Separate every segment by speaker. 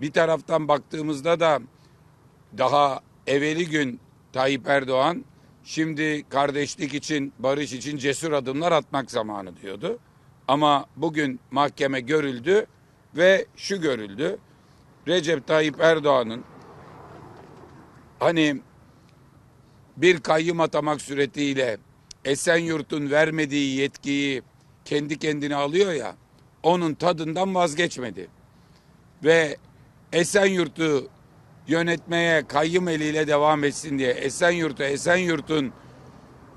Speaker 1: bir taraftan baktığımızda da daha evveli gün Tayyip Erdoğan şimdi kardeşlik için, barış için cesur adımlar atmak zamanı diyordu. Ama bugün mahkeme görüldü ve şu görüldü. Recep Tayyip Erdoğan'ın hani bir kayyım atamak suretiyle Esenyurt'un vermediği yetkiyi kendi kendine alıyor ya onun tadından vazgeçmedi. Ve Esenyurt'u yönetmeye kayyım eliyle devam etsin diye Esenyurt'u Esenyurt'un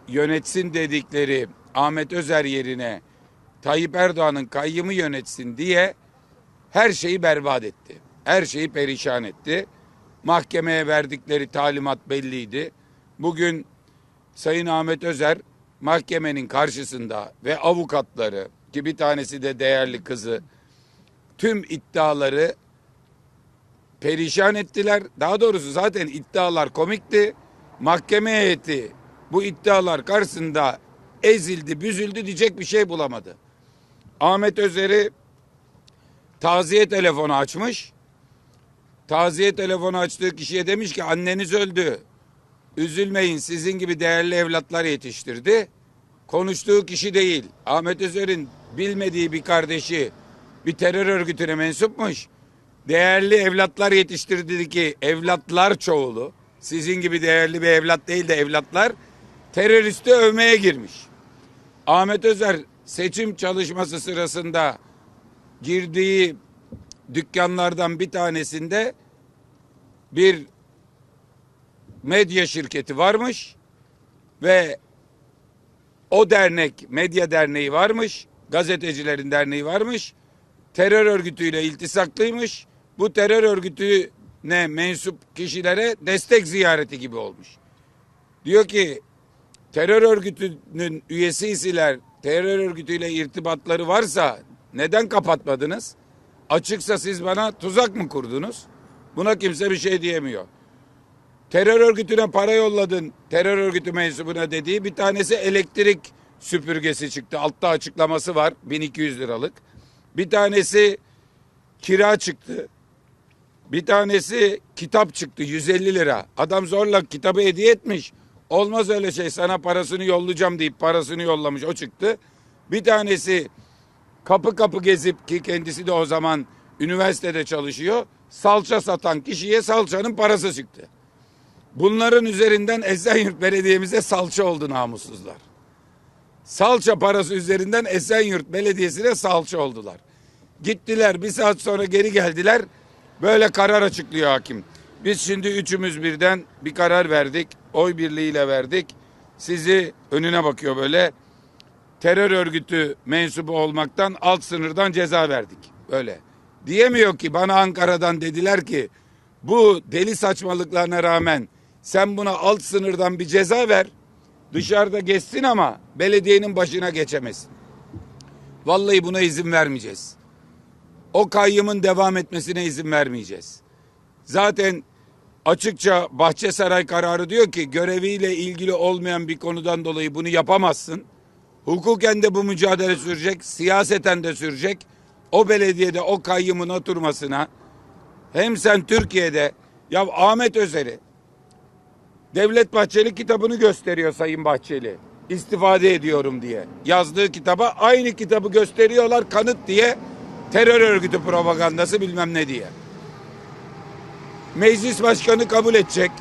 Speaker 1: yönetsin dedikleri Ahmet Özer yerine Tayyip Erdoğan'ın kayyımı yönetsin diye her şeyi berbat etti. Her şeyi perişan etti. Mahkemeye verdikleri talimat belliydi. Bugün Sayın Ahmet Özer mahkemenin karşısında ve avukatları ki bir tanesi de değerli kızı tüm iddiaları perişan ettiler. Daha doğrusu zaten iddialar komikti. Mahkeme heyeti bu iddialar karşısında ezildi, büzüldü diyecek bir şey bulamadı. Ahmet Özer'i taziye telefonu açmış. Taziye telefonu açtığı kişiye demiş ki anneniz öldü. Üzülmeyin sizin gibi değerli evlatlar yetiştirdi. Konuştuğu kişi değil. Ahmet Özer'in bilmediği bir kardeşi bir terör örgütüne mensupmuş. Değerli evlatlar yetiştirdi ki evlatlar çoğulu. Sizin gibi değerli bir evlat değil de evlatlar teröristi övmeye girmiş. Ahmet Özer seçim çalışması sırasında girdiği dükkanlardan bir tanesinde bir medya şirketi varmış ve o dernek, medya derneği varmış, gazetecilerin derneği varmış, terör örgütüyle iltisaklıymış. Bu terör örgütüne mensup kişilere destek ziyareti gibi olmuş. Diyor ki terör örgütünün üyesiysiler, terör örgütüyle irtibatları varsa neden kapatmadınız? Açıksa siz bana tuzak mı kurdunuz? Buna kimse bir şey diyemiyor. Terör örgütüne para yolladın, terör örgütü mensubuna dediği bir tanesi elektrik süpürgesi çıktı. Altta açıklaması var 1200 liralık. Bir tanesi kira çıktı. Bir tanesi kitap çıktı 150 lira. Adam zorla kitabı hediye etmiş. Olmaz öyle şey sana parasını yollayacağım deyip parasını yollamış o çıktı. Bir tanesi kapı kapı gezip ki kendisi de o zaman üniversitede çalışıyor. Salça satan kişiye salçanın parası çıktı. Bunların üzerinden Esenyurt Belediye'mize salça oldu namussuzlar. Salça parası üzerinden Esenyurt Belediyesi'ne salça oldular. Gittiler bir saat sonra geri geldiler. Böyle karar açıklıyor hakim. Biz şimdi üçümüz birden bir karar verdik. Oy birliğiyle verdik. Sizi önüne bakıyor böyle. Terör örgütü mensubu olmaktan alt sınırdan ceza verdik. Öyle. Diyemiyor ki bana Ankara'dan dediler ki bu deli saçmalıklarına rağmen sen buna alt sınırdan bir ceza ver. Dışarıda geçsin ama belediyenin başına geçemesin. Vallahi buna izin vermeyeceğiz. O kayyımın devam etmesine izin vermeyeceğiz. Zaten açıkça Bahçesaray kararı diyor ki göreviyle ilgili olmayan bir konudan dolayı bunu yapamazsın. Hukuken de bu mücadele sürecek, siyaseten de sürecek. O belediyede o kayyımın oturmasına hem sen Türkiye'de ya Ahmet Özer'i Devlet Bahçeli kitabını gösteriyor Sayın Bahçeli. İstifade ediyorum diye. Yazdığı kitaba aynı kitabı gösteriyorlar kanıt diye terör örgütü propagandası bilmem ne diye. Meclis başkanı kabul edecek.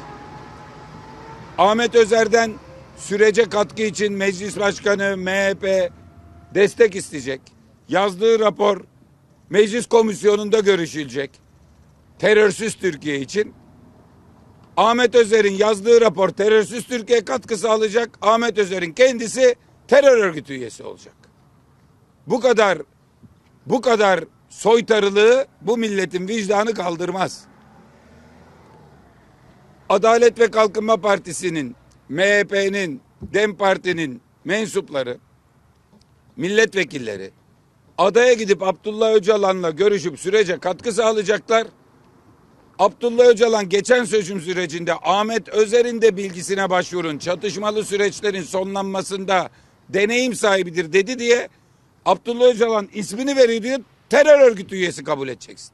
Speaker 1: Ahmet Özer'den sürece katkı için meclis başkanı MHP destek isteyecek. Yazdığı rapor meclis komisyonunda görüşülecek. Terörsüz Türkiye için. Ahmet Özer'in yazdığı rapor terörsüz Türkiye katkı sağlayacak. Ahmet Özer'in kendisi terör örgütü üyesi olacak. Bu kadar bu kadar soytarılığı bu milletin vicdanı kaldırmaz. Adalet ve Kalkınma Partisi'nin, MHP'nin, DEM Parti'nin mensupları, milletvekilleri adaya gidip Abdullah Öcalan'la görüşüp sürece katkı sağlayacaklar. Abdullah Öcalan geçen seçim sürecinde Ahmet Özer'in de bilgisine başvurun. Çatışmalı süreçlerin sonlanmasında deneyim sahibidir dedi diye Abdullah Öcalan ismini veriyor diye terör örgütü üyesi kabul edeceksin.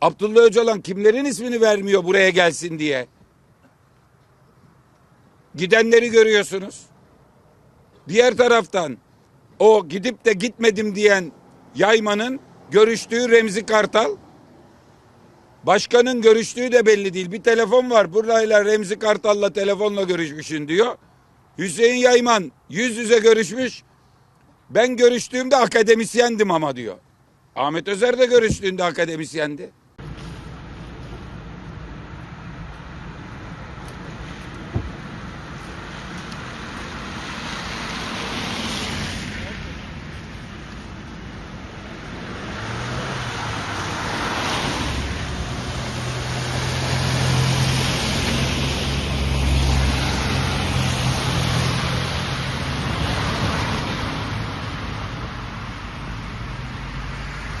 Speaker 1: Abdullah Öcalan kimlerin ismini vermiyor buraya gelsin diye. Gidenleri görüyorsunuz. Diğer taraftan o gidip de gitmedim diyen Yayman'ın görüştüğü Remzi Kartal Başkanın görüştüğü de belli değil. Bir telefon var. Burayla Remzi Kartal'la telefonla görüşmüşün diyor. Hüseyin Yayman yüz yüze görüşmüş. Ben görüştüğümde akademisyendim ama diyor. Ahmet Özer de görüştüğünde akademisyendi.